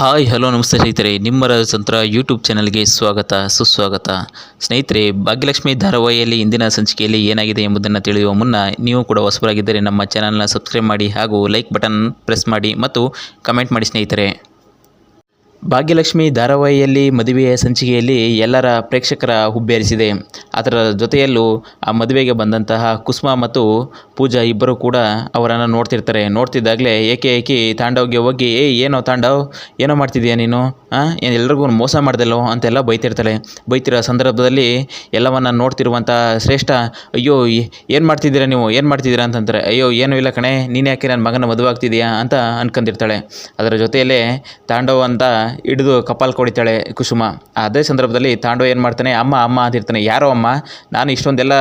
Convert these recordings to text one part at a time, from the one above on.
Hi, hello, ನಮಸ್ತೆ ಸ್ನೇಹಿತರೆ. ನಿಮ್ಮ ರಾಜತಂತ್ರ ಯೂಟ್ಯೂಬ್ ಚಾನಲ್ಗೆ ಸ್ವಾಗತ, ಸುಸ್ವಾಗತ. ಸ್ನೇಹಿತರೆ, ಭಾಗ್ಯಲಕ್ಷ್ಮಿ ಧಾರಾವಾಹಿಯಲ್ಲಿ ಇಂದಿನ ಸಂಚಿಕೆಯಲ್ಲಿ ಏನಾಗಿದೆ ಎಂಬುದನ್ನು ತಿಳಿಯುವ ಮುನ್ನ ನೀವು ಕೂಡ ಹೊಸಬರಾಗಿದ್ದರೆ ನಮ್ಮ ಚಾನಲ್ನ ಸಬ್ಸ್ಕ್ರೈಬ್ ಮಾಡಿ ಹಾಗೂ ಲೈಕ್ ಬಟನ್ ಪ್ರೆಸ್ ಮಾಡಿ ಮತ್ತು ಕಮೆಂಟ್ ಮಾಡಿ ಸ್ನೇಹಿತರೆ. ಭಾಗ್ಯಲಕ್ಷ್ಮಿ ಧಾರಾವಾಹಿಯಲ್ಲಿ ಮದುವೆಯ ಸಂಚಿಕೆಯಲ್ಲಿ ಎಲ್ಲರ ಪ್ರೇಕ್ಷಕರ ಹುಬ್ಬೇರಿಸಿದೆ. ಅದರ ಜೊತೆಯಲ್ಲೂ ಆ ಮದುವೆಗೆ ಬಂದಂತಹ ಕುಸುಮ ಮತ್ತು ಪೂಜಾ ಇಬ್ಬರು ಕೂಡ ಅವರನ್ನು ನೋಡ್ತಿರ್ತಾರೆ. ನೋಡ್ತಿದ್ದಾಗಲೇ ಏಕೆ ಏಕೆ ತಾಂಡವ್ಗೆ ಹೋಗಿ, ಏ, ಏನೋ ತಾಂಡವ್, ಏನೋ ಮಾಡ್ತಿದ್ದೀಯ ನೀನು? ಎಲ್ರಿಗೂ ಮೋಸ ಮಾಡ್ದಲ್ಲೋ? ಅಂತೆಲ್ಲ ಬೈತಿರ್ತಾಳೆ. ಬೈತಿರೋ ಸಂದರ್ಭದಲ್ಲಿ ಎಲ್ಲವನ್ನ ನೋಡ್ತಿರುವಂಥ ಶ್ರೇಷ್ಠ, ಅಯ್ಯೋ ಏನು ಮಾಡ್ತಿದ್ದೀರಾ ನೀವು? ಏನು ಮಾಡ್ತಿದ್ದೀರಾ? ಅಂತಂತಾರೆ. ಅಯ್ಯೋ, ಏನೂ ಇಲ್ಲ ಕಣೆ, ನೀನು ಯಾಕೆ ನನ್ನ ಮಗನ ಮದುವೆ ಆಗ್ತಿದೀಯಾ ಅಂತ ಅನ್ಕೊಂಡಿರ್ತಾಳೆ ಅದರ ಜೊತೆಯಲ್ಲೇ ತಾಂಡವ್ ಅಂತ ಹಿಡಿದು ಕಪಾಲ್ ಕೊಡಿತಾಳೆ ಕುಸುಮ. ಅದೇ ಸಂದರ್ಭದಲ್ಲಿ ತಾಂಡವ್ ಏನು ಮಾಡ್ತಾನೆ, ಅಮ್ಮ ಅಮ್ಮ ಅಂತಿರ್ತಾನೆ ಯಾರೋ ಅಮ್ಮ, ನಾನು ಇಷ್ಟೊಂದೆಲ್ಲ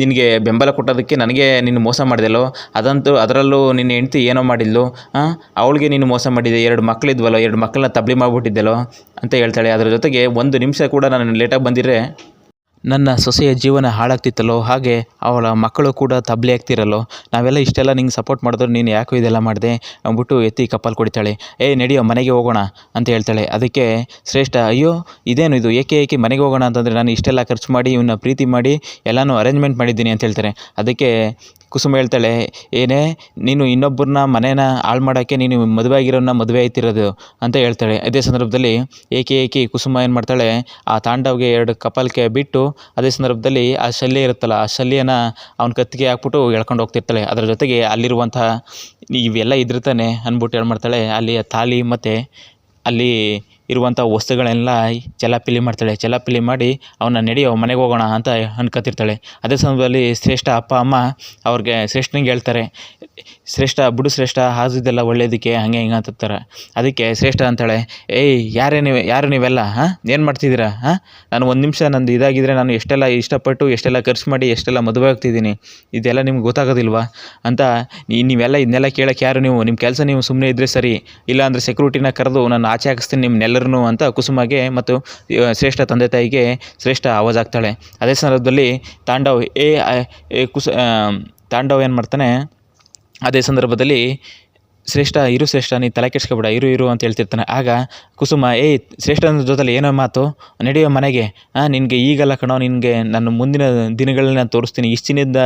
ನಿನಗೆ ಬೆಂಬಲ ಕೊಟ್ಟೋದಕ್ಕೆ ನನಗೆ ನೀನು ಮೋಸ ಮಾಡಿದೆಲ್ಲೋ? ಅದಂತೂ ಅದರಲ್ಲೂ ನಿನ್ನ ಹೆಂಡ್ತಿ ಏನೋ ಮಾಡಿದ್ಲು? ಅವಳಿಗೆ ನೀನು ಮೋಸ ಮಾಡಿದೆ, ಎರಡು ಮಕ್ಕಳಿದ್ವಲ್ಲೋ ಎರಡು ಮಕ್ಕಳನ್ನ ತಬ್ಲಿ ಮಾಡಿಬಿಟ್ಟಿದ್ದೆಲ್ಲೋ? ಅಂತ ಹೇಳ್ತಾಳೆ. ಅದರ ಜೊತೆಗೆ ಒಂದು ನಿಮಿಷ ಕೂಡ ನಾನು ಲೇಟಾಗಿ ಬಂದಿದ್ರೆ ನನ್ನ ಸೊಸೆಯ ಜೀವನ ಹಾಳಾಗ್ತಿತ್ತಲ್ಲೋ, ಹಾಗೆ ಅವಳ ಮಕ್ಕಳು ಕೂಡ ತಬ್ಲಿ ಆಗ್ತಿರಲ್ಲೋ, ನಾವೆಲ್ಲ ಇಷ್ಟೆಲ್ಲ ನಿಂಗೆ ಸಪೋರ್ಟ್ ಮಾಡಿದ್ರು, ನೀನು ಯಾಕೋ ಇದೆಲ್ಲ ಮಾಡಿದೆ? ಅಂದ್ಬಿಟ್ಟು ಎತ್ತಿ ಕಪ್ಪಲ್ ಕೊಡಿತಾಳೆ. ಏ, ನಡೆಯೋ, ಮನೆಗೆ ಹೋಗೋಣ ಅಂತ ಹೇಳ್ತಾಳೆ. ಅದಕ್ಕೆ ಶ್ರೇಷ್ಠ, ಅಯ್ಯೋ, ಇದೇನು ಇದು? ಏಕೆ ಏಕೆ ಮನೆಗೆ ಹೋಗೋಣ ಅಂತಂದರೆ ನಾನು ಇಷ್ಟೆಲ್ಲ ಖರ್ಚು ಮಾಡಿ ಇವನ್ನ ಪ್ರೀತಿ ಮಾಡಿ, ಎಲ್ಲನೂ ಅರೇಂಜ್ಮೆಂಟ್ ಮಾಡಿದ್ದೀನಿ ಅಂತ ಹೇಳ್ತಾರೆ. ಅದಕ್ಕೆ ಕುಸುಮ ಹೇಳ್ತಾಳೆ, ಏನೇ, ನೀನು ಇನ್ನೊಬ್ಬರನ್ನ ಮನೇನ ಹಾಳು ಮಾಡೋಕ್ಕೆ ನೀನು ಮದುವೆ ಆಗಿರೋನ್ನ ಮದುವೆ ಆಯ್ತಿರೋದು ಅಂತ ಹೇಳ್ತಾಳೆ. ಅದೇ ಸಂದರ್ಭದಲ್ಲಿ ಏಕೆ ಏಕೆ ಕುಸುಮ ಏನು ಮಾಡ್ತಾಳೆ, ಆ ತಾಂಡವ್ಗೆ ಎರಡು ಕಪಾಲಕ್ಕೆ ಬಿಟ್ಟು ಅದೇ ಸಂದರ್ಭದಲ್ಲಿ ಆ ಶಲ್ಯ ಇರುತ್ತಲ್ಲ, ಆ ಶಲ್ಯನ ಅವ್ನ ಕತ್ತಿಗೆ ಹಾಕ್ಬಿಟ್ಟು ಎಳ್ಕೊಂಡು ಹೋಗ್ತಿರ್ತಾಳೆ. ಅದರ ಜೊತೆಗೆ ಅಲ್ಲಿರುವಂತಹ ಇವೆಲ್ಲ ಇದ್ರತಾನೆ ಅಂದ್ಬಿಟ್ಟು ಏನು ಮಾಡ್ತಾಳೆ, ಅಲ್ಲಿ ತಾಲಿ ಮತ್ತು ಅಲ್ಲಿ ಇರುವಂಥ ವಸ್ತುಗಳೆಲ್ಲ ಚೆಲ್ಲಾಪಿಲ್ಲಿ ಮಾಡ್ತಾಳೆ. ಚೆಲ್ಲಾಪಿಲ್ಲಿ ಮಾಡಿ ಅವನ್ನ ನಡೆಯೋ ಮನೆಗೆ ಹೋಗೋಣ ಅಂತ ಅನ್ಕೋತಿರ್ತಾಳೆ ಅದೇ ಸಂದರ್ಭದಲ್ಲಿ ಶ್ರೇಷ್ಠ ಅಪ್ಪ, ಅಮ್ಮ ಅವ್ರಿಗೆ ಶ್ರೇಷ್ಠನಿಗೆ ಹೇಳ್ತಾರೆ ಶ್ರೇಷ್ಠ, ಬುಡು ಶ್ರೇಷ್ಠ ಹಾಸಿದ್ದೆಲ್ಲ ಒಳ್ಳೇದಕ್ಕೆ ಹಾಗೆ ಹಿಂಗೆ ಅಂತಾರೆ. ಅದಕ್ಕೆ ಶ್ರೇಷ್ಠ ಅಂತಾಳೆ, ಏಯ್, ಯಾರೇ ನೀವು, ಯಾರು ನೀವೆಲ್ಲ, ಹಾಂ, ಏನು ಮಾಡ್ತಿದ್ದೀರಾ, ಹಾಂ? ನಾನು ಒಂದು ನಿಮಿಷ ನಂದು ಇದಾಗಿದ್ದರೆ ನಾನು ಎಷ್ಟೆಲ್ಲ ಇಷ್ಟಪಟ್ಟು, ಎಷ್ಟೆಲ್ಲ ಖರ್ಚು ಮಾಡಿ, ಎಷ್ಟೆಲ್ಲ ಮದುವೆ ಆಗ್ತಿದ್ದೀನಿ, ಇದೆಲ್ಲ ನಿಮ್ಗೆ ಗೊತ್ತಾಗೋದಿಲ್ವಾ? ಅಂತ ನೀವೆಲ್ಲ ಇದನ್ನೆಲ್ಲ ಕೇಳೋಕ್ಕೆ ಯಾರು ನೀವು? ನಿಮ್ಮ ಕೆಲಸ ನೀವು ಸುಮ್ಮನೆ ಇದ್ದರೆ ಸರಿ, ಇಲ್ಲಾಂದರೆ ಸೆಕ್ಯೂರಿಟಿನ ಕರೆದು ನಾನು ಆಚೆ ಹಾಕಿಸ್ತೀನಿ ನಿಮ್ಮನ್ನೆಲ್ಲರೂ ಅಂತ ಕುಸುಮಾಗೆ ಮತ್ತು ಶ್ರೇಷ್ಠ ತಂದೆ ತಾಯಿಗೆ ಶ್ರೇಷ್ಠ ಆವಾಜ್ ಆಗ್ತಾಳೆ ಅದೇ ಸಂದರ್ಭದಲ್ಲಿ ತಾಂಡವ್, ಏ ಕುಸ ತಾಂಡವ್ ಏನು ಮಾಡ್ತಾನೆ ಅದೇ ಸಂದರ್ಭದಲ್ಲಿ ಶ್ರೇಷ್ಠ, ಇರು ಶ್ರೇಷ್ಠ, ನೀ ತಲೆ ಕೆಡ್ಸ್ಕೊಬೇಡ, ಇರು ಇರು ಅಂತ ಹೇಳ್ತಿರ್ತಾನೆ. ಆಗ ಕುಸುಮ ಏಯ್ ಶ್ರೇಷ್ಠನ ಜೊತೆಲಿ ಏನೋ ಮಾತು? ನಡೆಯೋ ಮನೆಗೆ. ಹಾಂ ನಿನಗೆ ಈಗಲ್ಲ ಕಣೋ, ನಿನಗೆ ನನ್ನ ಮುಂದಿನ ದಿನಗಳನ್ನ ನಾನು ತೋರಿಸ್ತೀನಿ ಇಷ್ಟಿನಿಂದ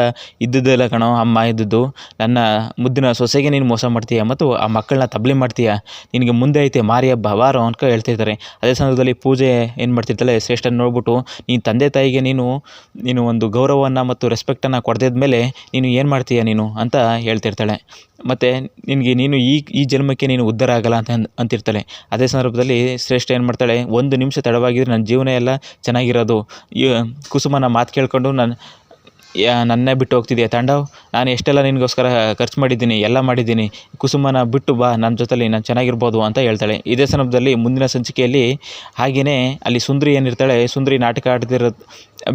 ಇದ್ದುದ್ದಲ್ಲ ಕಣೋ, ಅಮ್ಮ ಇದ್ದದ್ದು. ನನ್ನ ಮುದ್ದಿನ ಸೊಸೆಗೆ ನೀನು ಮೋಸ ಮಾಡ್ತೀಯ ಮತ್ತು ಆ ಮಕ್ಕಳನ್ನ ತಬ್ಲಿ ಮಾಡ್ತೀಯ? ನಿನಗೆ ಮುಂದೆ ಐತೆ ಮಾರಿ ಹಬ್ಬ ಬಾರೋ ಅನ್ಕೊ ಹೇಳ್ತಿರ್ತಾರೆ. ಅದೇ ಸಂದರ್ಭದಲ್ಲಿ ಪೂಜೆ ಏನು ಮಾಡ್ತಿರ್ತಾಳೆ? ಶ್ರೇಷ್ಠನ ನೋಡ್ಬಿಟ್ಟು ನೀನು ತಂದೆ ತಾಯಿಗೆ ನೀನು ನೀನು ಒಂದು ಗೌರವವನ್ನು ಮತ್ತು ರೆಸ್ಪೆಕ್ಟನ್ನು ಕೊಡ್ದಿದ್ಮೇಲೆ ನೀನು ಏನು ಮಾಡ್ತೀಯ ನೀನು? ಅಂತ ಹೇಳ್ತಿರ್ತಾಳೆ. ಮತ್ತು ನಿನಗೆ ನೀನು ಈ ಈ ಜನ್ಮಕ್ಕೆ ನೀನು ಉದ್ಧಾರ ಆಗಲ್ಲ ಅಂತ ಅಂತಿರ್ತಾಳೆ. ಅದೇ ಸಂದರ್ಭದಲ್ಲಿ ಶ್ರೇಷ್ಠ ಏನು ಮಾಡ್ತಾಳೆ? ಒಂದು ನಿಮಿಷ ತಡವಾಗಿದ್ರೆ ನನ್ನ ಜೀವನ ಎಲ್ಲ ಚೆನ್ನಾಗಿರೋದು. ಕುಸುಮನ ಮಾತು ಕೇಳಿಕೊಂಡು ನಾನು ನನ್ನೇ ಬಿಟ್ಟು ಹೋಗ್ತಿದ್ಯಾ ತಾಂಡವ್? ನಾನು ಎಷ್ಟೆಲ್ಲ ನಿನಗೋಸ್ಕರ ಖರ್ಚು ಮಾಡಿದ್ದೀನಿ, ಎಲ್ಲ ಮಾಡಿದ್ದೀನಿ, ಕುಸುಮನ ಬಿಟ್ಟು ಬಾ ನನ್ನ ಜೊತೆಲಿ ನಾನು ಚೆನ್ನಾಗಿರ್ಬೋದು ಅಂತ ಹೇಳ್ತಾಳೆ. ಇದೇ ಸಂದರ್ಭದಲ್ಲಿ ಮುಂದಿನ ಸಂಚಿಕೆಯಲ್ಲಿ ಹಾಗೆಯೇ ಅಲ್ಲಿ ಸುಂದ್ರಿ ಏನಿರ್ತಾಳೆ, ಸುಂದ್ರಿ ನಾಟಕ ಆಡ್ತಿರೋ,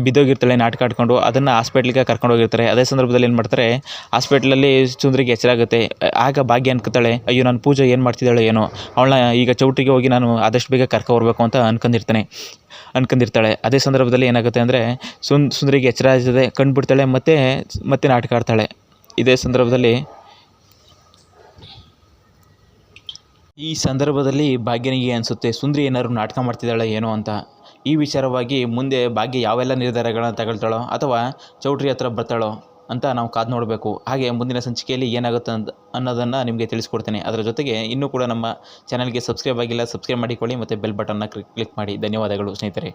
ಬಿದ್ದೋಗಿರ್ತಾಳೆ ನಾಟಕ ಆಡ್ಕೊಂಡು, ಅದನ್ನು ಹಾಸ್ಪಿಟ್ಲಿಗೆ ಕರ್ಕೊಂಡು ಹೋಗಿರ್ತಾರೆ. ಅದೇ ಸಂದರ್ಭದಲ್ಲಿ ಏನು ಮಾಡ್ತಾರೆ, ಹಾಸ್ಪಿಟ್ಲಲ್ಲಿ ಸುಂದ್ರಿಗೆ ಎಚ್ಚರಾಗುತ್ತೆ ಆಗ ಭಾಗ್ಯ ಅನ್ಕೋತಾಳೆ, ಅಯ್ಯೋ, ನಾನು ಪೂಜೆ ಏನು ಮಾಡ್ತಿದ್ದಾಳೆ ಏನೋ, ಅವಳನ್ನ ಈಗ ಚೌಟ್ರಿಗೆ ಹೋಗಿ ನಾನು ಆದಷ್ಟು ಬೇಗ ಕರ್ಕೊಬರ್ಬೇಕು ಅಂತ ಅನ್ಕೊಂಡಿರ್ತಾನೆ. ಅನ್ಕೊಂಡಿರ್ತಾಳೆ ಅದೇ ಸಂದರ್ಭದಲ್ಲಿ ಏನಾಗುತ್ತೆ ಅಂದರೆ, ಸುನ್, ಸುಂದರಿಗೆ ಎಚ್ಚರ ಆಗ್ತದೆ ಕಂಡುಬಿಡ್ತಾಳೆ ಮತ್ತು, ಮತ್ತೆ ನಾಟಕ ಆಡ್ತಾಳೆ. ಇದೇ ಸಂದರ್ಭದಲ್ಲಿ ಈ ಸಂದರ್ಭದಲ್ಲಿ ಭಾಗ್ಯನಿಗೆ ಅನಿಸುತ್ತೆ? ಸುಂದರಿ ಏನಾದ್ರು ನಾಟಕ ಮಾಡ್ತಿದ್ದಾಳೆ ಏನೋ ಅಂತ. ಈ ವಿಚಾರವಾಗಿ ಮುಂದೆ ಭಾಗ್ಯ ಯಾವೆಲ್ಲ ನಿರ್ಧಾರಗಳನ್ನ ತಗೊಳ್ತಾಳೋ ಅಥವಾ ಚೌಟ್ರಿ ಹತ್ರ ಬರ್ತಾಳೋ ಅಂತ ನಾವು ಕಾದು ನೋಡಬೇಕು. ಹಾಗೆ ಮುಂದಿನ ಸಂಚಿಕೆಯಲ್ಲಿ ಏನಾಗುತ್ತೆ ಅಂತ ಅನ್ನೋದನ್ನು ನಿಮಗೆ ತಿಳಿಸ್ಕೊಡ್ತೇನೆ. ಅದರ ಜೊತೆಗೆ ಇನ್ನೂ ಕೂಡ ನಮ್ಮ ಚಾನಲ್ಗೆ ಸಬ್ಸ್ಕ್ರೈಬ್ ಆಗಿಲ್ಲ ಸಬ್ಸ್ಕ್ರೈಬ್ ಮಾಡಿಕೊಳ್ಳಿ ಮತ್ತು ಬೆಲ್ ಬಟನ್ನ ಕ್ಲಿಕ್ ಮಾಡಿ. ಧನ್ಯವಾದಗಳು ಸ್ನೇಹಿತರೆ.